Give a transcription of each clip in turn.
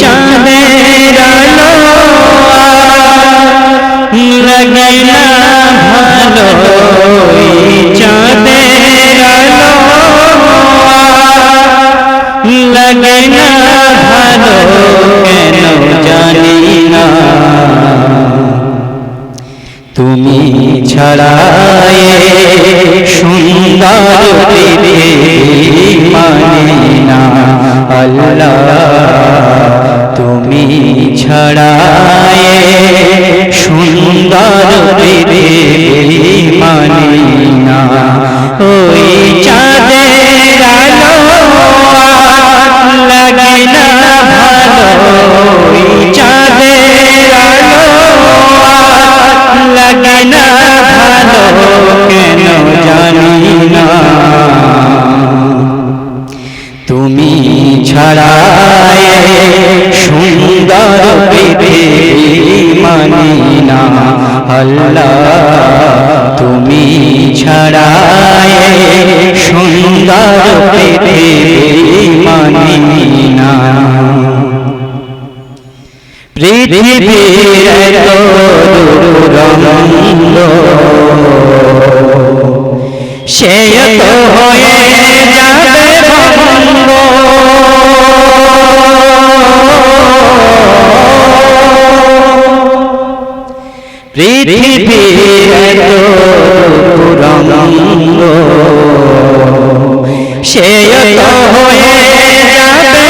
চাঁদের আলো ভালো চাঁদের আলো ভালো কেন জানি না তুমি ছাড়ায় সুন্দর মানে না আল্লাহ ছাড়ায় সুন্দর পৃথিবী মানে না। ওই চাঁদের না ওই চাঁদের আলো কেন তুমি ছাড়ায় সুন্দর পৃথিবী মানি না আল্লাহ তুমি ছাড়ায় সুন্দর পৃথিবী মানি না পৃথিবীর দুরন্ত, সে তো হয়ে যাবে পৃথিবীর সে হয়ে যাবে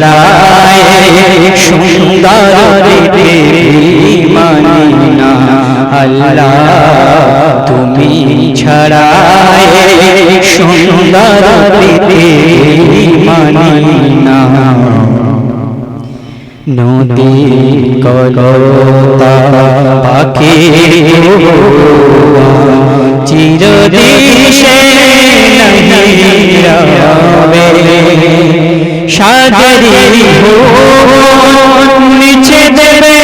দাঁড়ায় সুন্দর রে মানি না আল্লাহ তুমি ছড়ায় সুন্দর রে মানি না নদী কলতা পাখি চিরদিশে নহি সাগরি নিচে দেবে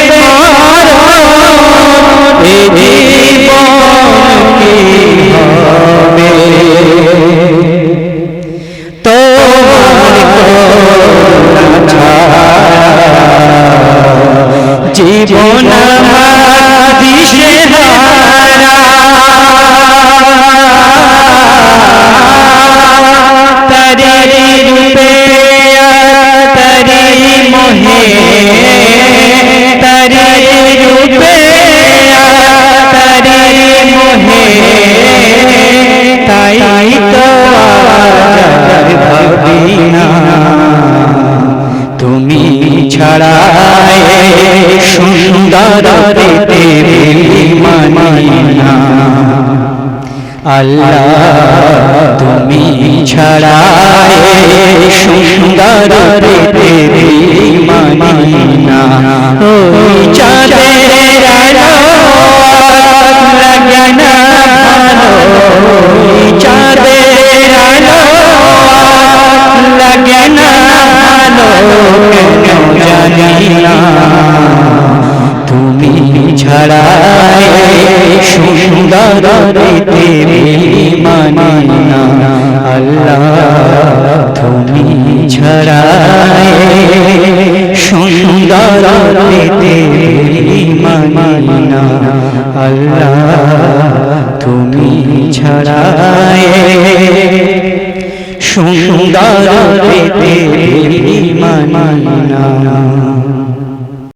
জীবন দিশে আল্লাহ, তুমি ছাড়ায় সুন্দর পৃথিবী মানি না ওই চাঁদের আলো লাগে না ভালো। ওই চাঁদের আলো লাগে না ভালো। কেন জানি না। ছাড়ায় সুন্দর পৃথিবী মানি না আল্লাহ তুমি ছাড়ায় সুন্দর পৃথিবী মানি না আল্লাহ তুমি ছাড়ায় সুন্দর পেতে মানি না